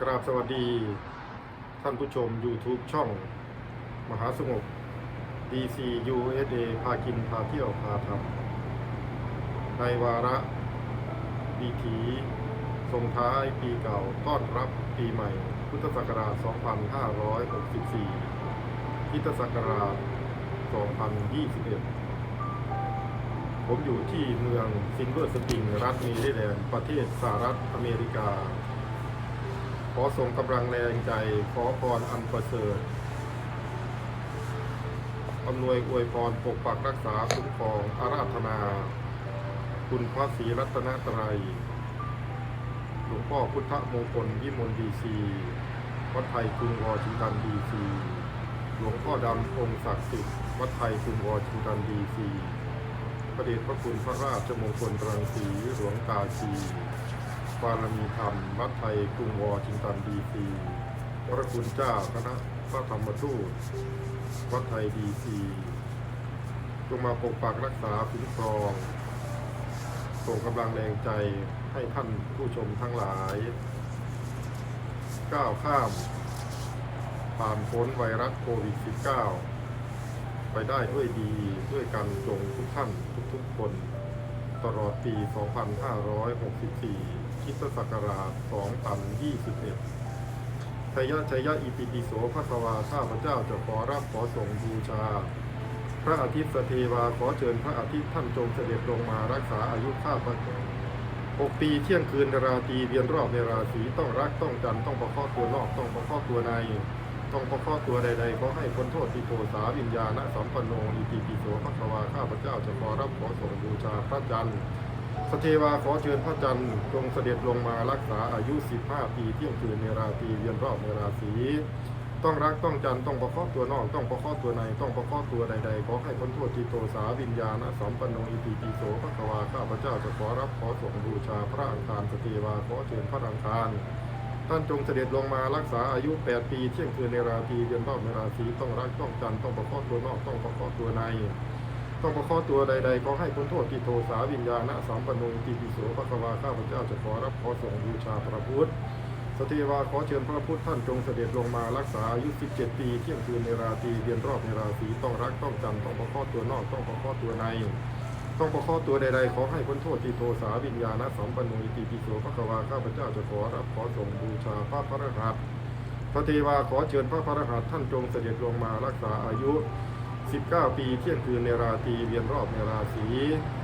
กราบสวัสดีท่านผู้ชม YouTube ช่อง มหาสงบ DC USA พากินพาเที่ยวพาทำในวาระดีถีส่งท้ายปีเก่าต้อนรับปีใหม่ พุทธศักราช 2564คริสตศักราช 2021 ผมอยู่ที่เมืองซินเวอร์สปริง รัฐเมริแลนด์ ประเทศสหรัฐอเมริกา ขอส่งกำลังแรงใจ ขอพรอันประเสริฐอำนวยอวยพรปกปักรักษาคุ้มครองอาราธนา คุณพระศรีรัตนตรัยหลวงพ่อพุทธมงคลวิมลดีซีวัดไทยกรุงวอชิงตันดีซีหลวงพ่อดำองค์ศักดิ์สิทธิ์วัดไทยกรุงวอชิงตันดีซีประเดชพระคุณพระราชมงคลรังสีหลวงตาชี บารมีธรรมวัดไทยกรุงวอชิงตันดีซีพระคุณเจ้าคณะพระธรรมทูตวัดไทยดีซีจงมาปกปักรักษาคุ้มครอง ส่งกำลังแรงใจให้ท่านผู้ชมทั้งหลาย ก้าวข้ามผ่านพ้นไวรัสโควิด -19 ไปได้ด้วยดีด้วยกันจงทุกท่านทุกๆคน ตลอดปี 2564 คริสตศักราช2021ชัยยะชัยยะอิติปิโสพระสวาข้าพเจ้าจะขอรับขอส่งบูชา พระอาทิตย์สเทวาขอเชิญพระอาทิตย์ท่านจงเสด็จลงมารักษาอายุข้าพเจ้าหกปีเที่ยงคืนราตรีเวียนรอบในราศีต้องรักต้องจันต้องประคองตัวนอกต้องประคองตัวใน ต้องประคองตัวใดๆขอให้พ้นโทษติโทสาวิญญาณสัมปันโนอิติปิโสพระสวาข้าพเจ้าจะขอรับขอส่งบูชาพระจันทร์ สเทวาขอเชิญพระจันทร์จงเสด็จลงมารักษาอายุ 15 ปีเที่ยงคืนในราตรีเวียนรอบในราศีต้องรักต้องจันต้องประคอตัวนอกต้องประคอตัวในต้องประคอตัวใดๆขอให้พ้นโทษทิโตสาวิญญาณสัมปันโนอิติปิโสพระกวาข้าพเจ้าจะขอรับขอส่งบูชาพระอังคารสเทวาขอเชิญพระอังคารท่านจงเสด็จลงมารักษาอายุ 8 ปีเที่ยงคืนในราตรีเดือนรอบในราศีต้องรักต้องจันต้องประคอตัวนอกต้องประคอตัวใน ต้องประคอตัวใดๆขอให้พ้นโทษที่โทสาวิญญาณสัมปนโนติปิโสพระกวาข้าพเจ้าจะขอรับขอส่งบูชาพระพุทธสเทวาขอเชิญพระพุทธท่านจงเสด็จลงมารักษาอายุ 17 ปีเที่ยงคืนในราตรีเดือนรอบในราศีต้องรักต้องจันต้องประคอตัวนอกต้องประคอตัวใน ต้องประคอตัวใดๆขอให้พ้นโทษที่โทสาวิญญาณสัมปันโนติปิโสพระกวาข้าพเจ้าจะขอรับขอส่งบูชาพระพระหัตถ์พระเทวาขอเชิญพระพระหัตท่านจงเสด็จลงมารักษาอายุ 19 ปีเที่ยงคืนในราตรีเวียนรอบในราศี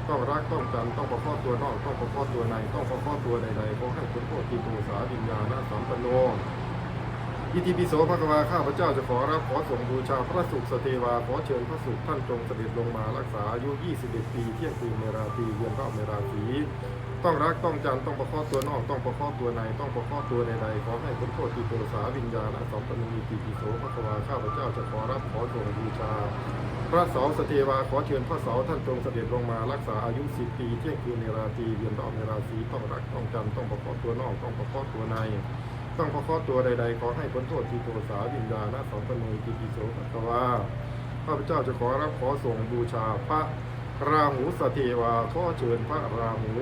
ต้องรักต้องจันต้องประคองตัวนอกต้องประคองตัวในต้องประคองตัวใดๆขอให้พ้นโทษที่โทสาวิญญาณสัมปนโนอิติปิโสภะควาข้าพเจ้าจะขอรับขอส่งบูชาพระสุขสเทวาขอเชิญพระสุขท่านจงเสด็จลงมารักษาอายุ 21 ปีเที่ยงคืนในราตรีเวียนรอบในราศี ต้องรักต้องจันต้องประคองตัวนอกต้องประคองตัวในต้องประคองตัวใดๆขอให้พ้นโทษที่โทสาวิญญาณสัมปนุอิติปิโสภะควาข้าพเจ้าจะขอรับขอส่งบูชา พระเสาสเทวาขอเชิญพระเสาท่านจงเสด็จลงมารักษาอายุ10ปีเที่ยงคืนในราตรีเวียนรอบในราศีต้องรักต้องจันต้องประคองตัวนอกต้องประคองตัวในต้องประคาะตัวใดๆขอให้พ้นโทษที่โทสาวิญญาณสัมปนุยติปิโสภควาข้าพเจ้าจะขอรับขอส่งบูชาพระ ราหูสเทวาขอเชิญพระราหู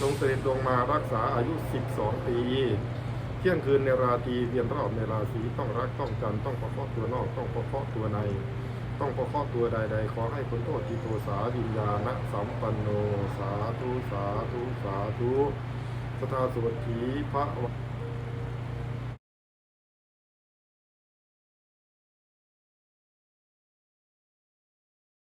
จงเสด็จลงมารักษาอายุ 12 ปี เที่ยงคืนในราตรีเวียนรอบในราศีต้องรักต้องจันต้องประคาะตัวนอกต้องประคาะตัวใน ต้องประคาะตัวใดๆ ขอให้พ้นโทษที่โทสาวิญญาณสัมปันโน สาธุ สาธุ สาธุสทาสวัสดีพระ